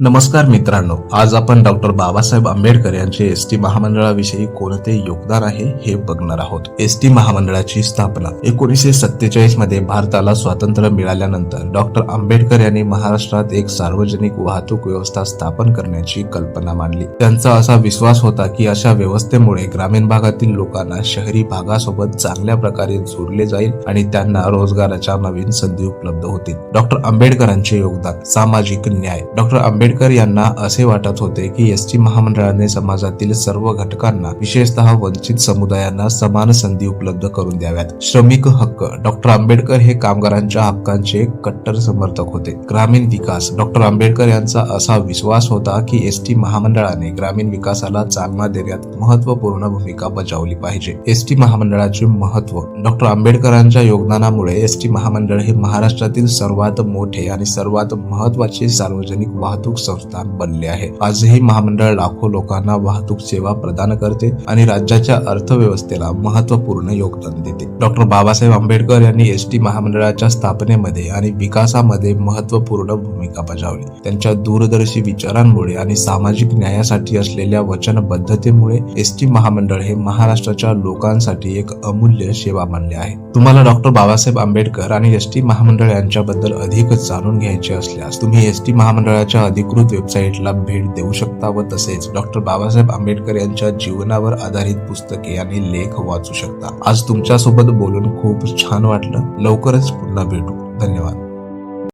नमस्कार मित्रांनो आज आपण डॉक्टर बाबासाहेब आंबेडकर यांचे एस टी महामंडळाविषयी कोणते योगदान आहे हे बघणार आहोत. एस टी महामंडळाची स्थापना एकोणीसशे सत्तेचाळीसमध्ये भारताला स्वातंत्र्य मिळाल्यानंतर डॉक्टर आंबेडकर यांनी महाराष्ट्रात एक सार्वजनिक वाहतूक व्यवस्था स्थापन करण्याची कल्पना मांडली. त्यांचा असा विश्वास होता की अशा व्यवस्थेमुळे ग्रामीण भागातील लोकांना शहरी भागासोबत चांगल्या प्रकारे जोडले जाईल आणि त्यांना रोजगाराच्या नवीन संधी उपलब्ध होतील. डॉक्टर आंबेडकरांचे योगदान सामाजिक न्याय. डॉक्टर आंबेडकर आंबेडकर यांना असे वाटत होते की एस टी महामंडळाने समाजातील सर्व घटकांना विशेषतः वंचित समुदायांना समान संधी उपलब्ध करून द्याव्यात. श्रमिक हक्क डॉक्टर आंबेडकर हे कामगारांच्या हक्कांचे कट्टर समर्थक होते. ग्रामीण विकास डॉक्टर आंबेडकर यांचा असा विश्वास होता की एस टी महामंडळाने ग्रामीण विकासाला चालना देण्यात महत्त्वपूर्ण भूमिका बजावली पाहिजे. एस टी महामंडळाचे महत्त्व डॉक्टर आंबेडकरांच्या योगदानामुळे एस टी महामंडळ हे महाराष्ट्रातील सर्वात मोठे आणि सर्वात महत्त्वाचे सार्वजनिक वाहतूक वाहतूक संस्थान बनले आहे. आजही महामंडळ लाखो लोकांना वाहतूक सेवा प्रदान करते आणि राज्याच्या अर्थव्यवस्थेला महत्त्वपूर्ण योगदान देते. डॉक्टर बाबासाहेब आंबेडकर यांनी एस टी महामंडळाच्या स्थापनेमध्ये आणि विकासामध्ये महत्त्वपूर्ण भूमिका बजावली. त्यांच्या दूरदर्शी विचारांमुळे आणि सामाजिक न्यायासाठी असलेल्या वचनबद्धतेमुळे एस टी महामंडळ हे महाराष्ट्राच्या लोकांसाठी एक अमूल्य सेवा बनले आहे. तुम्हाला डॉक्टर बाबासाहेब आंबेडकर आणि एस टी महामंडळ यांच्याबद्दल अधिक जाणून घ्यायचे असल्यास तुम्ही एस टी महामंडळाच्या अधिक अधिकृत वेबसाईटला भेट देऊ शकता व तसेच डॉक्टर बाबासाहेब आंबेडकर यांच्या जीवनावर आधारित पुस्तके आणि लेख वाचू शकता. आज तुमच्यासोबत बोलून खूप छान वाटलं. लवकरच पुन्हा भेटू. धन्यवाद.